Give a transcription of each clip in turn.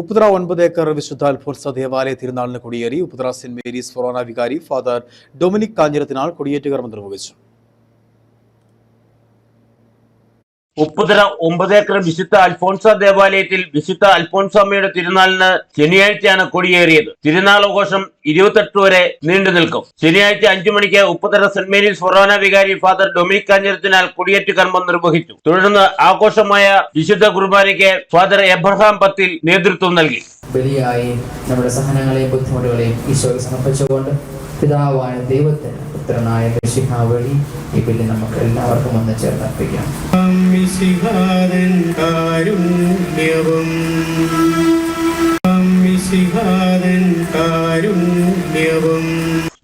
ഉപ്പുതറ ഒൻപത് ഏക്കർ വിശുദ്ധ അൽഫോൻസ ദേവാലയ തിരുനാളിന് കൊടിയേറി. ഉപ്പുത്ര സെന്റ് മേരീസ് ഫൊറോന വികാരി ഫാദർ ഡൊമിനിക് കാഞ്ഞിരത്തിനാൾ കൊടിയേറ്റ് കർമ്മം നിർവഹിച്ചു ഉപ്പുതറ ഒമ്പത് ഏക്കർ വിശുദ്ധ അൽഫോൺസ ദേവാലയത്തിൽ വിശുദ്ധ അൽഫോൺസാമ്മയുടെ തിരുനാളിന് ശനിയാഴ്ചയാണ് കൊടിയേറിയത്. തിരുനാളാഘോഷം ഇരുപത്തെട്ട് വരെ നീണ്ടു നിൽക്കും. ശനിയാഴ്ച അഞ്ചു മണിക്ക് ഉപ്പുതര സെന്റ് മേരീസ് ഫൊറോന വികാരി ഫാദർ ഡൊമിനിക് കാഞ്ഞിരത്തിനാൽ കൊടിയേറ്റ് കർമ്മം നിർവഹിച്ചു. തുടർന്ന് ആഘോഷമായ വിശുദ്ധ കുർബാനയ്ക്ക് ഫാദർ എബ്രഹാം പത്തിൽ നേതൃത്വം നൽകി. ബലിയായി നമ്മുടെ സഹനങ്ങളെയും ബുദ്ധിമുട്ടുകളെയും ഈശോയ്ക്ക് സമർപ്പിച്ചുകൊണ്ട് പിതാവായ ദൈവത്തിന് പുത്രനായ ദശിഹ വഴി ഈ ബലി നമുക്ക് എല്ലാവർക്കും ഒന്ന് ചേർന്ന് അർപ്പിക്കാം മിശിഹാദൻ കാരുണ്യവും മിശിഹാദൻ കാരുണ്യവും.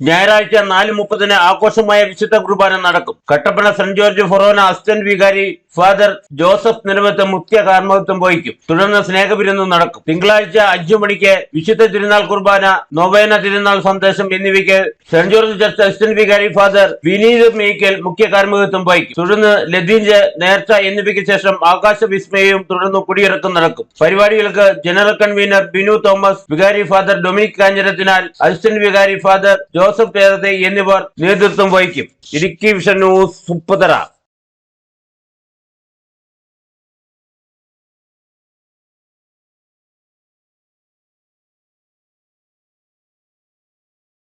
ഞായറാഴ്ച നാല് മുപ്പതിന് ആഘോഷമായ വിശുദ്ധ കുർബാന നടക്കും. കട്ടപ്പന സെന്റ് ജോർജ് ഫൊറോന അസിസ്റ്റന്റ് വികാരി ഫാദർ ജോസഫ് നിലവത്ത് മുഖ്യ കാർമ്മത്വം വഹിക്കും. തുടർന്ന് സ്നേഹവിരുന്നും നടക്കും. തിങ്കളാഴ്ച അഞ്ചു മണിക്ക് വിശുദ്ധ തിരുനാൾ കുർബാന നൊവേന തിരുനാൾ സന്ദേശം എന്നിവയ്ക്ക് സെന്റ് ജോർജ് ചർച്ച് അസിസ്റ്റന്റ് വികാരി ഫാദർ വിനീത് മേക്കൽ മുഖ്യ കാർമ്മികത്വം വഹിക്കും. തുടർന്ന് ലതീഞ്ച് നേർച്ച എന്നിവയ്ക്ക് ശേഷം ആകാശ വിസ്മയവും തുടർന്ന് കുടിയിറക്കം നടക്കും. പരിപാടികൾക്ക് ജനറൽ കൺവീനർ ബിനു തോമസ് വികാരി ഫാദർ ഡൊമിനിക് കാഞ്ഞിരത്തിനാൽ അസിസ്റ്റന്റ് വികാരി ഫാദർ ജോസഫ് പേരത്തെ എന്നിവർ നേതൃത്വം വഹിക്കും. Idukki Vision News സുപ്പതറ.